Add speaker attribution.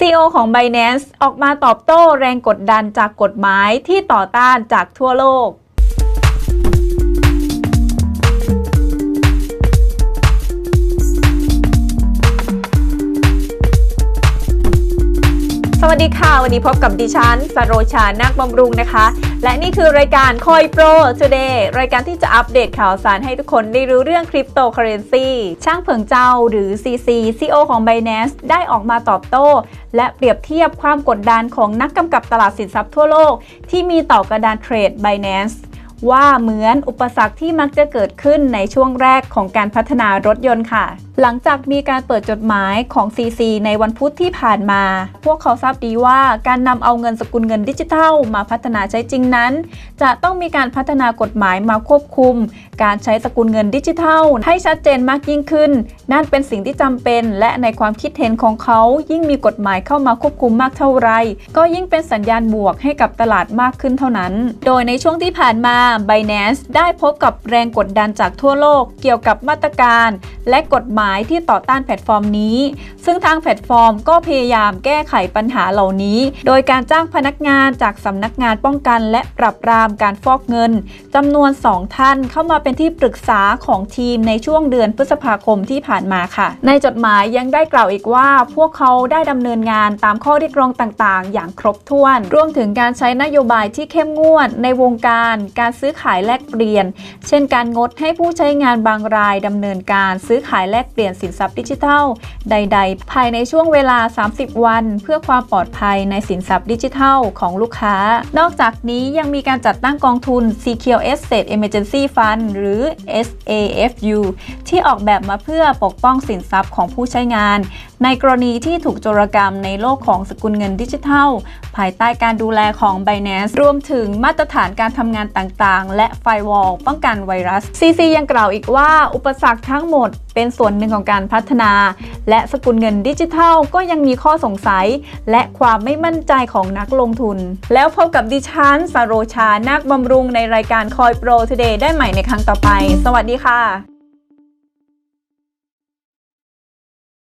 Speaker 1: CEO ของ Binance ออกมาตอบโต้แรงกดดันจากกฎหมายที่ต่อต้านจากทั่วโลก วัสดีค่ะ วันนี้พบกับดิฉันสโรชานักบำรุงนะคะ และนี่คือรายการคอยโปร Today รายการที่จะอัปเดตข่าวสารให้ทุกคนได้รู้เรื่องคริปโตเคอเรนซีช่างเผิงเจ้าหรือ CC CEO ของ Binance ได้ออกมาตอบโต้ และเปรียบเทียบความกดดันของนักกำกับตลาดสินทรัพย์ทั่วโลก ที่มีต่อกระดานเทรด Binance ว่าเหมือนอุปสรรคที่มักจะเกิดขึ้นในช่วงแรกของการพัฒนารถยนต์ค่ะ หลังจากมีการเปิดจดหมายของ CC ในวันพุธที่ผ่านมา พวกเขาทราบดีว่าการนำเอาเงินสกุลเงินดิจิทัล มาพัฒนาใช้จริงนั้น จะต้องมีการพัฒนากฎหมายมาควบคุม การใช้สกุลเงินดิจิทัล ให้ชัดเจนมากยิ่งขึ้น นั่นเป็นสิ่งที่จำเป็น และในความคิดเห็นของเขายิ่งมีกฎหมายเข้ามาควบคุมมากเท่าไร ก็ยิ่งเป็นสัญญาณบวกให้กับตลาดมากขึ้นเท่านั้น โดยในช่วงที่ผ่านมา Binance ได้พบกับแรงกดดันจากทั่วโลก เกี่ยวกับมาตรการ และกฎหมายที่ต่อต้านแพลตฟอร์มนี้ ซึ่งทางแพลตฟอร์มก็พยายามแก้ไขปัญหาเหล่านี้ โดยการจ้างพนักงานจากสำนักงานป้องกันและปรับปรามการฟอกเงินจำนวน 2 ท่านเข้ามาเป็นที่ปรึกษาของทีมในช่วงเดือนพฤษภาคมที่ผ่านมาค่ะ ในจดหมายยังได้กล่าวอีกว่า พวกเขาได้ดำเนินงานตามข้อเรียกร้องต่างๆ อย่างครบถ้วน รวมถึงการใช้นโยบายที่เข้มงวดในวงการการซื้อขายแลกเปลี่ยน เช่น การงดให้ผู้ใช้งานบางรายดำเนินการซื้อขายแลกเปลี่ยนสินทรัพย์ดิจิทัล ใด ๆภายในช่วงเวลา 30 วัน เพื่อความปลอดภัยในสินทรัพย์ดิจิทัลของลูกค้า นอกจากนี้ยังมีการจัดตั้งกองทุน Secure Asset Emergency Fund หรือ SAFU ที่ออกแบบมาเพื่อปกป้องสินทรัพย์ของผู้ใช้งาน ในกรณีที่ถูกโจรกรรมในโลกของสกุลเงินดิจิทัล ภายใต้การดูแลของ Binance รวมถึงมาตรฐานการทำงานต่างๆ และไฟวอลป้องกันไวรัส CC ยังกล่าวอีกว่า อุปสรรคทั้งหมดเป็นส่วนหนึ่งของการพัฒนา และสกุลเงินินดิจิทัล ก็ยังมีข้อสงสัย และความไม่มั่นใจของนักลงทุน แล้วพบกับดิฉันสโรชานักบำรุงในรายการคอยโปรทเดย์ได้ใหม่ในครั้งต่อไป สวัสดีค่ะ